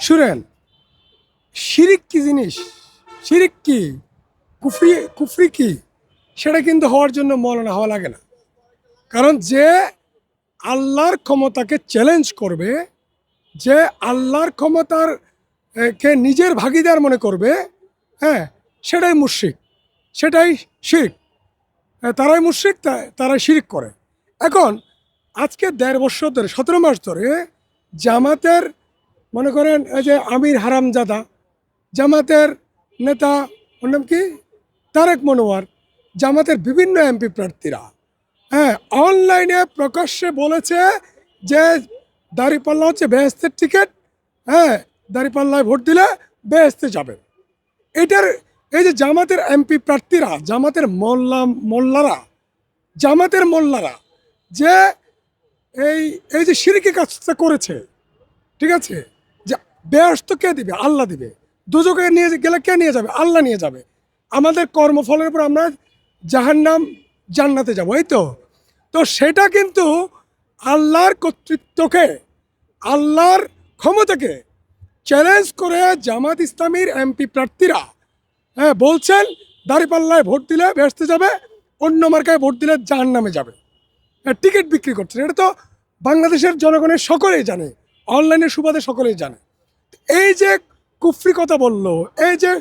শুনেন, শিরিক কি জিনিস? শিরিক কি? কুফরি কুফরি কি? সেটা কিন্তু হওয়ার জন্য মৌলানা হওয়া লাগে না। কারণ যে আল্লাহর ক্ষমতাকে চ্যালেঞ্জ করবে, যে আল্লাহর ক্ষমতার কে নিজের ভাগিদার মনে করবে হ্যাঁ সেটাই মুশরিক, সেটাই শিরিক। তারাই মুশরিক, তা- তারাই শিরিক করে। এখন, আজকে দেড় বছর ধরে, সতেরো মাস ধরে জামাতের মনে করেন, এই যে আমির হারামজাদা, জামাতের নেতা, ওর নাম কি? তারেক মনোয়ার, জামাতের বিভিন্ন এমপি প্রার্থীরা। হ্যাঁ অনলাইনে প্রকাশ্যে বলেছে যে দাঁড়িপাল্লা হচ্ছে বেহেস্তের টিকিট হ্যাঁ দাঁড়িপাল্লায় ভোট দিলে বেহেস্তে যাবেন এটার, এই যে জামাতের এমপি প্রার্থীরা, জামাতের মোল্লা, মোল্লারা, জামাতের মোল্লারা যে এই এই যে সিরিকি কাজটা করেছে, ঠিক আছে? বেহস্ত কে দিবে? আল্লাহ দিবে। দুজকে নিয়ে গেলে কে নিয়ে যাবে? আল্লাহ নিয়ে যাবে। আমাদের কর্মফলের উপর আমরা জাহান্নাম জান্নাতে যাব এই তো? তো সেটা কিন্তু আল্লাহর কর্তৃত্বকে আল্লাহর ক্ষমতাকে চ্যালেঞ্জ করে জামাত ইসলামীর এমপি প্রার্থীরা হ্যাঁ বলছেন দাঁড়িপাল্লায় ভোট দিলে বেসতে যাবে অন্য মার্কায় ভোট দিলে জাহান নামে যাবে। হ্যাঁ, টিকিট বিক্রি করছেন। এটা তো বাংলাদেশের জনগণের সকলেই জানে অনলাইনের সুবাদে সকলেই জানে। এই যে কুফরি কথা বলল, এই যে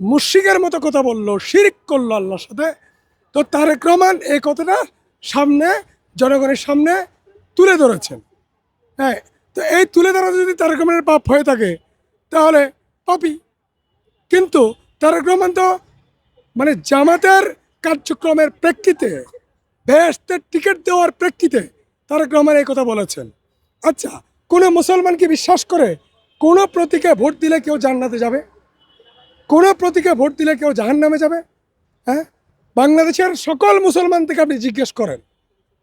মুশিকের মতো কথা বলল, শিরিক করল আল্লাহর সাথে, তো তারেক রহমান এই কথাটা সামনে, জনগণের সামনে তুলে ধরেছেন। হ্যাঁ তো এই তুলে ধরা যদি তারেক রহমানের পাপ হয়ে থাকে, তাহলে পাপি কিন্তু তারেক রহমান তো মানে জামাতের কার্যক্রমের প্রেক্ষিতে বেহেস্তের টিকিট দেওয়ার প্রেক্ষিতে তারেক রহমান এই কথা বলেছেন। আচ্ছা কোনো মুসলমান কি বিশ্বাস করে কোনো প্রতীকে ভোট দিলে কেউ জান্নাতে যাবে? কোনো প্রতীকে ভোট দিলে কেউ জাহান নামে যাবে? হ্যাঁ? বাংলাদেশের সকল মুসলমান থেকে আপনি জিজ্ঞেস করেন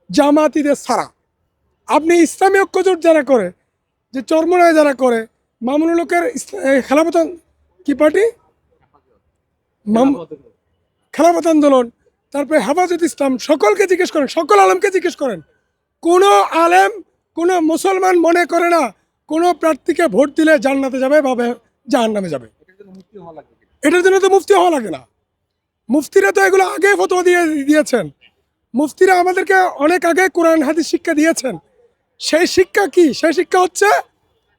জামাতিদের ছাড়া আপনি ইসলামী ঐক্যজোট যারা করে, যে চর্মনায় যারা করে, মামুনুল লোকের খেলাপতন, কি পার্টি? খেলাফত আন্দোলন, তারপরে হেফাজত ইসলাম, সকলকে জিজ্ঞেস করেন, সকল আলমকে জিজ্ঞেস করেন। কোনো আলেম, কোনো মুসলমান মনে করে না কোনো প্রার্থীকে ভোট দিলে জান্নাতে যাবে বা জাহান নামে যাবে। এটার জন্য তো মুফতি হওয়া লাগে না। মুফতিরা তো এগুলো আগে ফতোয়া দিয়ে দিয়েছেন। মুফতিরা আমাদেরকে অনেক আগে কোরআন হাদিস শিক্ষা দিয়েছেন। সেই শিক্ষা কি? সেই শিক্ষা হচ্ছে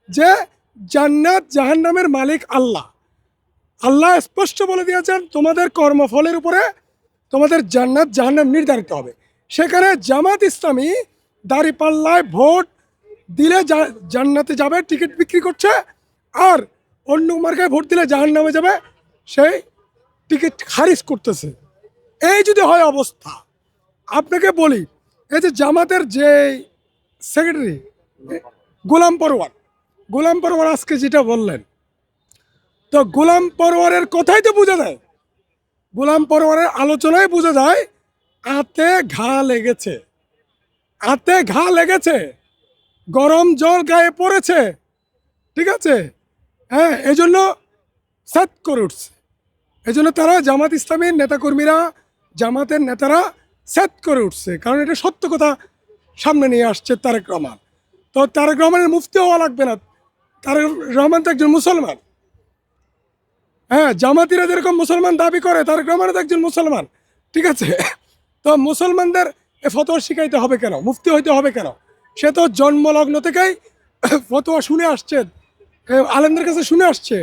যে জান্নাত জাহান্নামের মালিক আল্লাহ। আল্লাহ স্পষ্ট বলে দিয়েছেন তোমাদের কর্মফলের উপরে তোমাদের জান্নাত জাহান্নাম নির্ধারিত হবে। সেখানে জামাত ইসলামী দাঁড়িপাল্লায় ভোট দিলে জান্নাতে যাবে, টিকিট বিক্রি করছে, আর অন্য মার্কায় ভোট দিলে জাহান নামে যাবে, সেই টিকিট খারিজ করতেছে। এই যদি হয় অবস্থা, আপনাকে বলি, এই যে জামাতের যে সেক্রেটারি গোলাম পরোয়ার গোলাম পরোয়ার আজকে যেটা বললেন, তো গোলাম পরোয়ারের কথাই তো বোঝা যায়। গোলাম পরোয়ারের আলোচনায় বোঝা যায়, আতে ঘা লেগেছে। আতে ঘা লেগেছে। গরম জল গায়ে পড়েছে। ঠিক আছে? হ্যাঁ এই জন্য সাত করে উঠছে। এই জন্য তারা জামাত ইসলামের নেতাকর্মীরা, জামাতের নেতারা সেট করে উঠছে। কারণ এটা সত্য কথা সামনে নিয়ে আসছে তারেক রহমান। তো তারেক রহমানের মুফতি হওয়া লাগবে না। তারেক রহমান তো একজন মুসলমান। হ্যাঁ জামাতিরা যেরকম মুসলমান দাবি করে, তারেক রহমান তো একজন মুসলমান। ঠিক আছে? তো মুসলমানদের এ ফতোয়া শিখাইতে হবে কেন? মুফতি হইতে হবে কেন? সে তো জন্মলগ্ন থেকেই ফতোয়া শুনে আসছে আলেমদের কাছে শুনে আসছে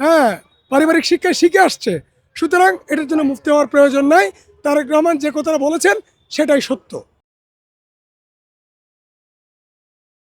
হ্যাঁ পারিবারিক শিক্ষায় শিখে আসছে। সুতরাং এটার জন্য মুক্তি হওয়ার প্রয়োজন নাই। তারেক রহমান যে কথাটা বলেছেন, সেটাই সত্য।